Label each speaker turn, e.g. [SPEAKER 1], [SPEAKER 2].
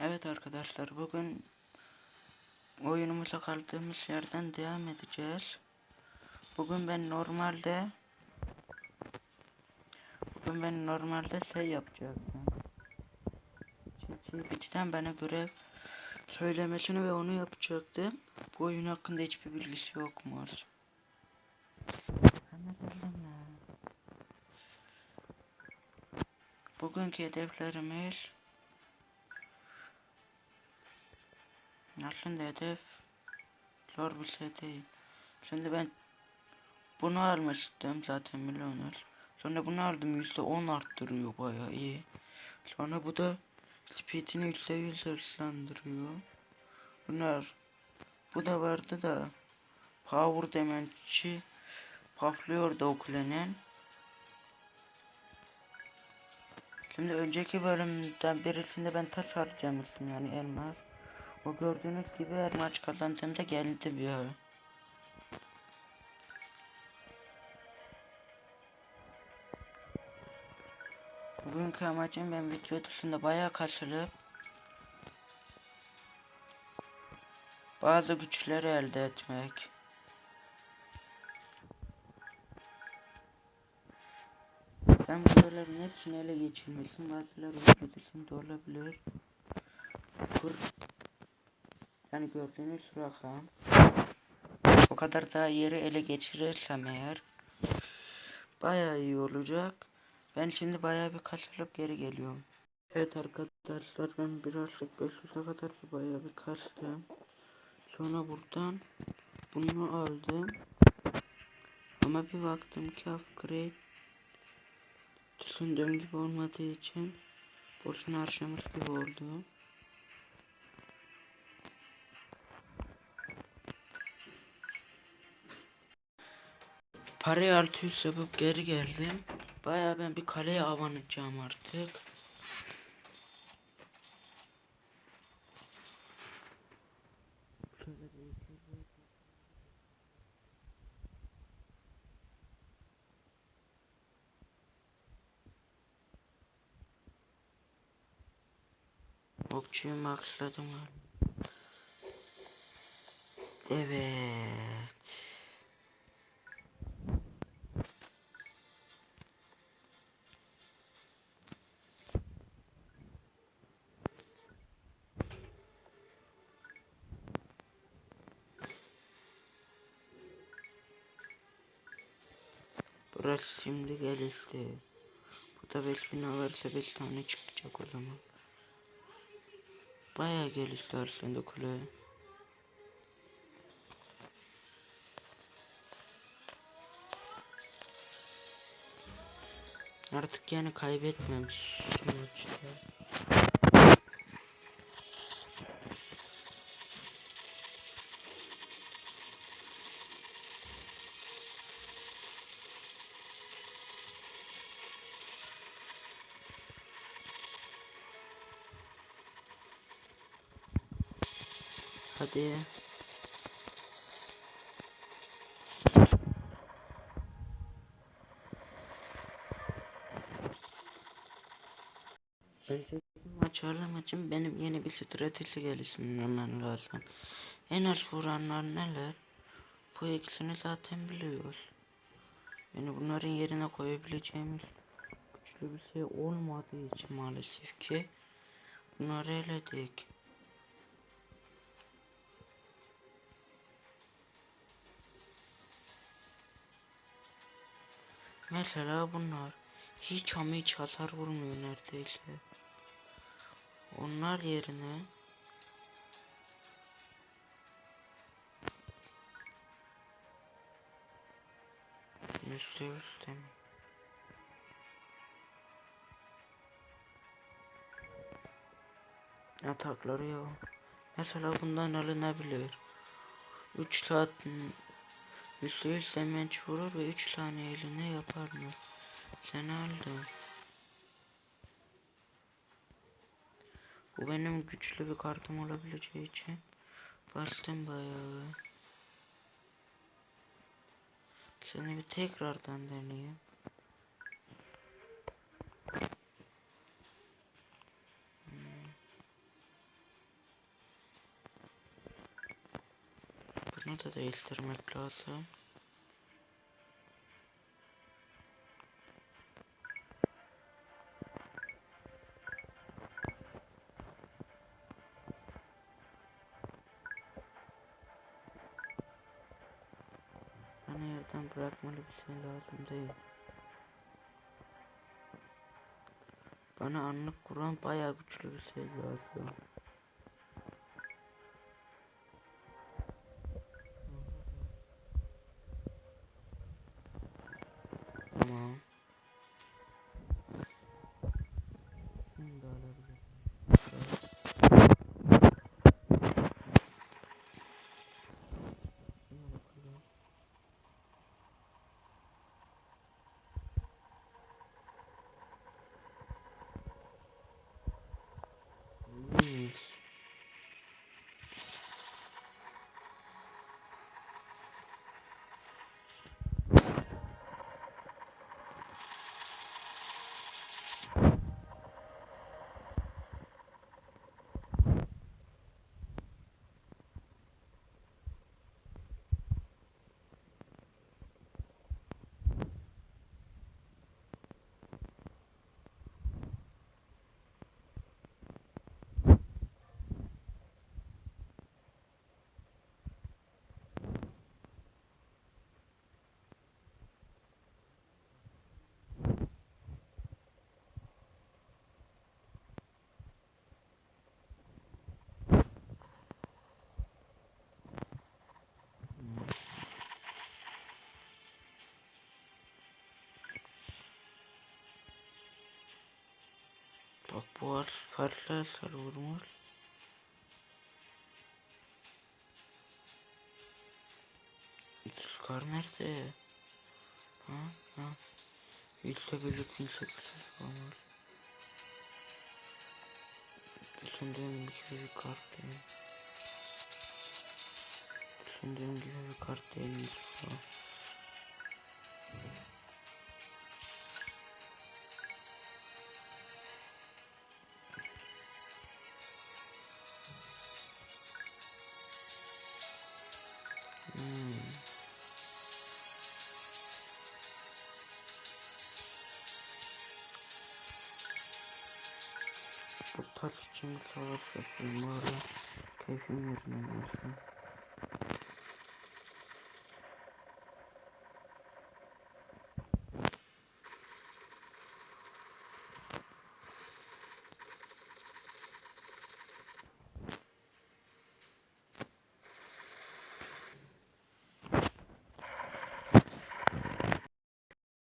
[SPEAKER 1] Evet arkadaşlar bugün oyunumuza kaldığımız yerden devam edeceğiz. Bugün ben normalde bugün ben normalde şey yapacaktım. ChatGPT'den bana görev söylemesini ve onu yapacaktım. Bu oyun hakkında hiçbir bilgisi yokmuş. Bugünkü hedeflerimiz aslında hedef zor bir şey değil. Şimdi ben bunu almıştım zaten milyoner. Sonra bunu aldım yüzde on arttırıyor bayağı iyi. Sonra bu da speedini yüzde yüz hırslandırıyor. Bunlar bu da vardı da power demenci patlıyor da o. Şimdi önceki bölümden birisinde ben taş harcamıştım yani elmas. O gördüğünüz gibi her maç kazandığımda geldi bir ara. Bugünkü amacım ben video dışında bayağı kasılıp bazı güçleri elde etmek. Ben buraların hepsini ele geçirmişim. Bazıları video dışında olabilir. Kur yani gördüğünüz rakam o kadar daha yeri ele geçirirsem eğer bayağı iyi olacak. Ben şimdi bayağı bir kasılıp geri geliyorum. Evet arkadaşlar ben birazcık 500'e kadar bir bayağı bir kastım. Sonra buradan bunu aldım. Ama bir baktım ki upgrade düşündüğüm gibi olmadığı için boşuna harcamış gibi oldu. Parayı 600 yapıp geri geldim. Bayağı ben bir kaleye avanacağım artık. Okçuyu maxladım. Evet. Burası şimdi gelişti. Bu da 5000 alırsa 5 tane çıkacak o zaman. Bayağı gelişti aslında kule. Artık yani kaybetmemiş şu maçta. Hadi. Maç için benim yeni bir strateji geliştirmem lazım. En az vuranlar neler? Bu ikisini zaten biliyoruz. Yani bunların yerine koyabileceğimiz güçlü bir şey olmadığı için maalesef ki bunları eledik. Mesela bunlar hiç ama hiç hasar vurmuyor neredeyse. Onlar yerine Yüzde yüz değil mi? Atakları yok. Mesela bundan alınabilir. 3 saat Yüzde yüz demenç vurur ve 3 tane eline yapar mı? Sen aldın. Bu benim güçlü bir kartım olabileceği için bastım bayağı. Seni bir tekrardan deneyeyim. Da değiştirmek lazım. Bana yerden bırakmalı bir şey lazım değil. Bana anlık kuran bayağı güçlü bir şey lazım. Oh. Bak bu var farklı vurmuş. Scar nerede? Ha ha. İlkle birlik 1800 olmuş. Düşündüğüm gibi bir kart değil. Düşündüğüm gibi bir kart değilmiş bu. Bu taç için bir savaş bari. Keyfim yerine gelsin.